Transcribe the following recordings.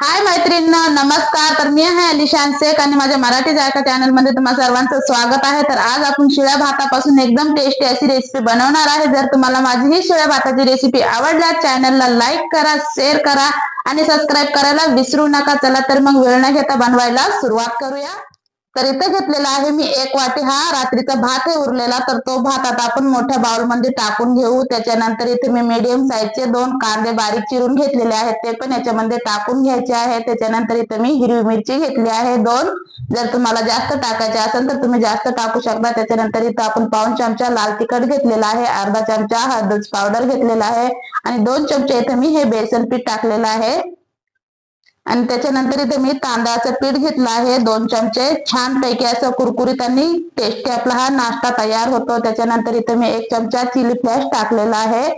हाय मैत्रिणींनो नमस्कार. तर मी आहे अलिशान शेख आणि माझ्या मराठी जायका चॅनलमध्ये तुम्हा सर्वांचं स्वागत आहे. तर आज आपण शिळ्या भातापासून एकदम टेस्टी अशी रेसिपी बनवणार आहे. जर तुम्हाला माझी ही शिळ्या भाताची रेसिपी आवडल्यास चॅनलला लाईक करा शेअर करा आणि सबस्क्राईब करायला विसरू नका. चला तर मग वेळ न घेता बनवायला सुरुवात करूया. तर इथे घेतलेला आहे मी एक वाटी हा. रात्रीचा भात आहे उरलेला तर तो भात आता आपण मोठ्या बाउलमध्ये टाकून घेऊ. त्याच्यानंतर इथे मी मीडियम साईजचे दोन कांदे बारीक चिरून घेतलेले आहेत. ते पण याच्यामध्ये टाकून घ्यायचे आहे. त्याच्यानंतर इथे मी हिरवी मिरची घेतली आहे. दोन. जर तुम्हाला जास्त टाकायचे असेल तर तुम्ही जास्त टाकू शकता. त्याच्यानंतर इथं आपण पाऊन चमचा लाल तिखट घेतलेला आहे. अर्धा चमचा हळद पावडर घेतलेला आहे. आणि दोन चमचे इथे मी हे बेसन पीठ टाकलेलं आहे. आणि त्याच्यानंतर इथे मी तांदळाचं पीठ घेतलं आहे. दोन चमचे. छान पैकी असं कुरकुरीत आणि टेस्टी आपला हा नाश्ता तयार होतो. त्याच्यानंतर इथे मी एक चमचा चिली फ्लॅश टाकलेला आहे.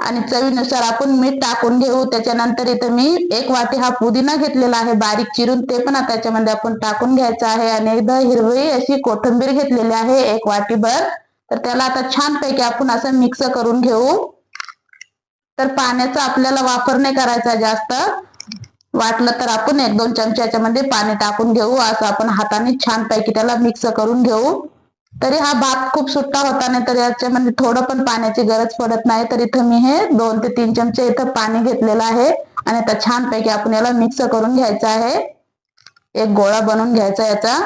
आणि चवीनुसार आपण मीठ टाकून घेऊ. त्याच्यानंतर इथे मी एक वाटी हा पुदिना घेतलेला आहे. बारीक चिरून ते पण आता त्याच्यामध्ये आपण टाकून घ्यायचं आहे. आणि एकदा हिरवी अशी कोथिंबीर घेतलेली आहे एक वाटीभर. तर त्याला आता छान पैकी आपण असं मिक्स करून घेऊ. तर पाण्याचा आपल्याला वापर नाही करायचा जास्त. वाटलं तर आपण एक दोन चमचे याच्यामध्ये पाणी टाकून घेऊ असं आपण हाताने छान पैकी त्याला मिक्स करून घेऊ. तरी हा भात खूप सुट्टा होता नाही तर याच्यामध्ये थोडं पण पाण्याची गरज पडत नाही. तर इथं मी हे दोन ते तीन चमचे इथं पाणी घेतलेलं आहे आणि आता छान पैकी आपण याला मिक्स करून घ्यायचं आहे. एक गोळा बनवून घ्यायचा याचा.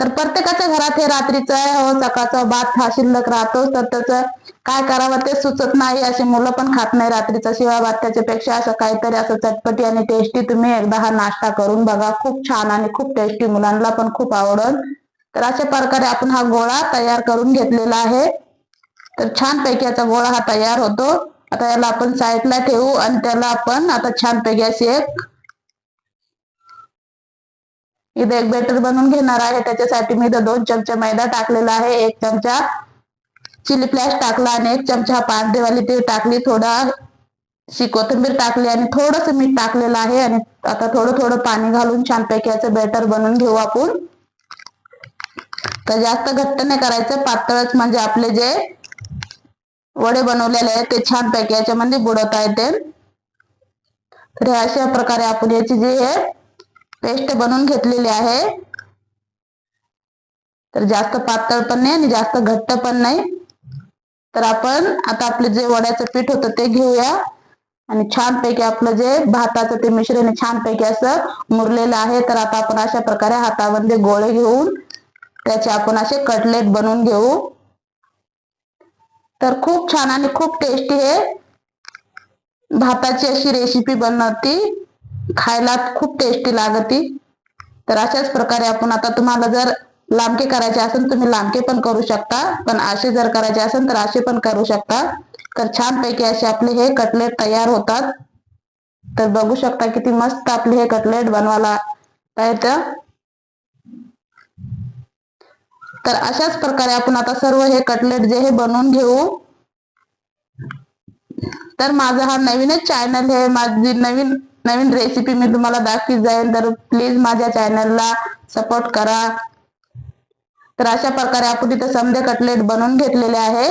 तर प्रत्येकाच्या घरात हे रात्रीचं हो सकाळचा भात हा शिल्लक राहतो तर त्याचं काय करावं ते सुचत नाही. असे मुलं पण खात नाही रात्रीचा. शिवाय भात त्याच्यापेक्षा असं काहीतरी असं चटपटी आणि टेस्टी तुम्ही एकदा हा नाश्ता करून बघा. खूप छान आणि खूप टेस्टी मुलांना पण खूप आवडल. तर अशा प्रकारे आपण हा गोळा तयार करून घेतलेला आहे. तर छान पैकी याचा गोळा हा तयार होतो. आता याला आपण साईडला ठेवू आणि त्याला आपण आता छान पैकी अशी एक इथे एक बेटर बनवून घेणार आहे. त्याच्यासाठी मी इथं दोन चमचे मैदा टाकलेला आहे. एक चमचा चिली फ्लॅश टाकला आणि एक चमचा पांढरेवाली ती टाकली. थोडा शी कोथिंबीर टाकली आणि थोडस मीठ टाकलेलं आहे. आणि आता थोडं थोडं पाणी घालून छानपैकी याचं बेटर बनवून घेऊ आपण. तर जास्त घट्ट नाही करायचं. पातळच म्हणजे आपले जे वडे बनवलेले आहेत ते छानपैकी याच्यामध्ये बुडवता येते तर अशा प्रकारे आपण याची जी हे पेस्ट बनवून घेतलेली आहे. तर जास्त पातळ पण नाही आणि जास्त घट्ट पण नाही. तर आपण आता आपलं जे वड्याचं पीठ होतं ते घेऊया. आणि छानपैकी आपलं जे भाताचं ते मिश्रण छानपैकी असं मुरलेलं आहे. तर आता आपण अशा प्रकारे हातामध्ये गोळे घेऊन त्याचे आपण असे कटलेट बनवून घेऊ. तर खूप छान आणि खूप टेस्टी हे भाताची अशी रेसिपी बनवती. खायला खूप टेस्टी लागते. तर अशाच प्रकारे आपण आता तुम्हाला जर लांबके करायचे असेल तुम्ही लांबके पण करू शकता. पण असे जर करायचे असेल तर असे पण करू शकता. तर छानपैकी असे आपले हे कटलेट तयार होतात. तर बघू शकता किती मस्त आपले हे कटलेट बनवायला येतं तर अशाच प्रकारे आपण आता सर्व हे कटलेट जे हे बनवून घेऊ. तर माझा हा नवीनच चॅनल आहे माझी नवीन नवीन रेसिपी मी तुम्हाला दाखवीत जाईल तर प्लीज माझ्या चॅनलला सपोर्ट करा. तर अशा प्रकारे आपण इथे समजे कटलेट बनवून घेतलेले आहे.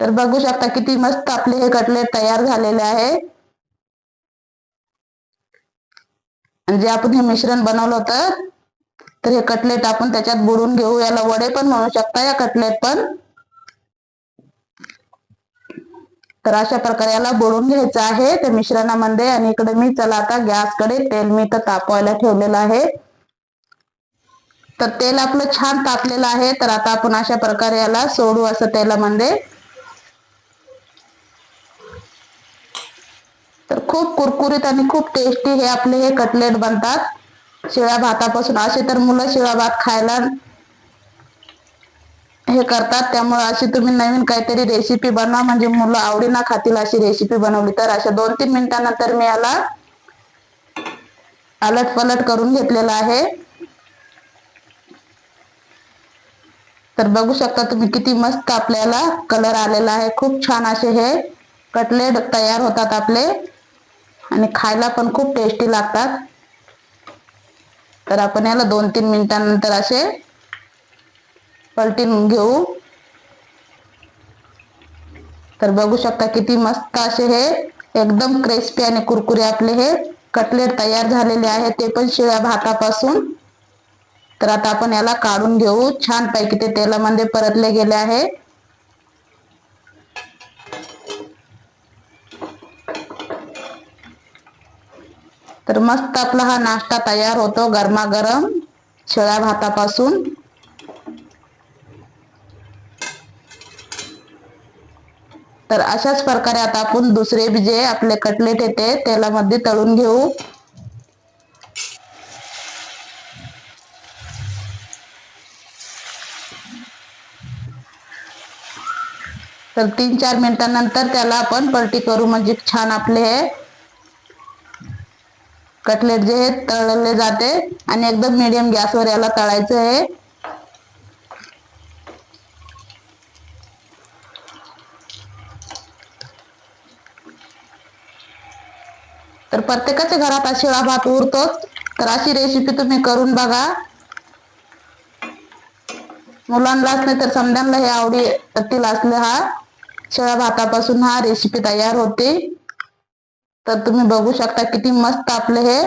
तर बघू शकता किती मस्त आपले हे कटलेट तयार झालेले आहे. जे आपण हे मिश्रण बनवलं होतं तर हे कटलेट आपण त्याच्यात बुडून घेऊ याला वडे पण म्हणू शकता या कटलेट पण. तर अशा प्रकारे याला बुडून घ्यायचं आहे. त्या मिश्रणामध्ये आणि इकडे मी चला आता गॅसकडे तेल मी तर तापवायला ठेवलेलं आहे. तर तेल आपलं छान तापलेलं आहे. तर आता आपण अशा प्रकारे याला सोडू असं तेलामध्ये तर खूप कुरकुरीत आणि खूप टेस्टी हे आपले हे कटलेट बनतात. शिळ्या भातापासून. असे तर मुलं शिळा भात खायला हे करतात. त्यामुळे अशी तुम्ही नवीन काहीतरी रेसिपी बनवा. म्हणजे मुलं आवडीना खातील अशी रेसिपी बनवली. तर अशा दोन तीन मिनिटानंतर मी याला अलट पलट करून घेतलेला आहे. तर बघू शकता तुम्ही किती मस्त आपल्याला कलर आलेला आहे. खूप छान असे हे कटलेट तयार होतात आपले. आणि खायला पण खूप टेस्टी लागतात. तर आपण याला दोन तीन मिनिटांनंतर असे पलटीन घेऊ. तर बघू शकता किती मस्त असे हे एकदम क्रिस्पी आणि कुरकुरे आपले हे कटलेट तयार झालेले आहे. ते पण शिळ्या भातापासून. तर आता आपण याला काढून घेऊ. छान पैकी ते तेलामध्ये परतले गेले आहे. तर मस्त आपला हा नाश्ता तयार होतो गरमागरम शिळ्या भातापासून. तर अशाच प्रकारे आता आपण दुसरे जे आपले कटलेट येते तेलामध्ये तळून घेऊ. तर तीन चार मिनिटांनंतर त्याला आपण पलटी करू म्हणजे छान आपले हे कटलेट जे हे तळले जाते. आणि एकदम मिडियम गॅसवर याला तळायचं आहे. तर प्रत्येकाच्या घरात शिळा भात उरतोच तर अशी रेसिपी तुम्ही करून बघा. मुलांनाच नाही तर समध्यांना हे आवडी येतील असले हा. शिळा भातापासून हा रेसिपी तयार होते. तर तुम्ही बघू शकता किती मस्त आपले हे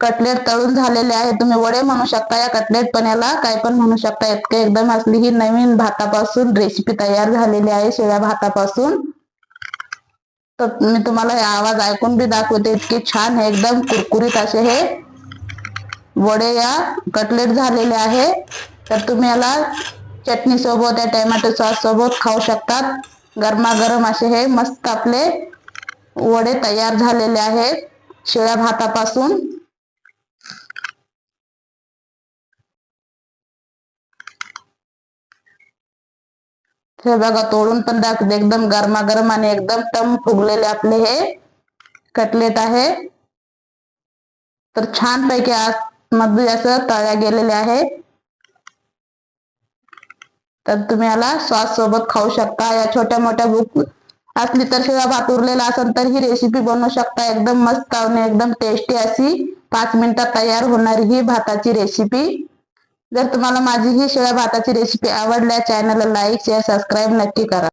कटलेट तळून झालेले आहे. तुम्ही वडे म्हणू शकता या कटलेट पण याला काय पण म्हणू शकता. इतके एकदम असली ही नवीन भातापासून रेसिपी तयार झालेली आहे शिळ्या भातापासून. तर मी तुम्हाला हे आवाज ऐकून बी दाखवते. इतके छान हे एकदम कुरकुरीत असे हे वडे या कटलेट झालेले आहे. तर तुम्ही याला चटणी सोबत या टॅमॅटो सॉस सोबत खाऊ शकतात. गरमागरम असे हे मस्त आपले वडे तयार झालेले आहेत. शिळ्या भातापासून. हे बघा तोडून पण दाखवते. एकदम गरमागरम आणि एकदम टम फुगलेले आपले हे कटलेट आहे. तर छान पैकी आतमध्ये असं तळ्या गेलेले आहे तर तुम्ही याला सॉस सोबत खाऊ शकता. या छोट्या मोठ्या बुक असली तर शिवा भात उरलेला असेल तर ही रेसिपी बनवू शकता. एकदम मस्त आणि एकदम टेस्टी अशी पाच मिनिटात तयार होणारी ही भाताची रेसिपी जर तुम्हाला माझी ही शिळ्या भाताची रेसिपी आवडल्या चॅनलला लाईक शेअर सबस्क्राईब नक्की करा.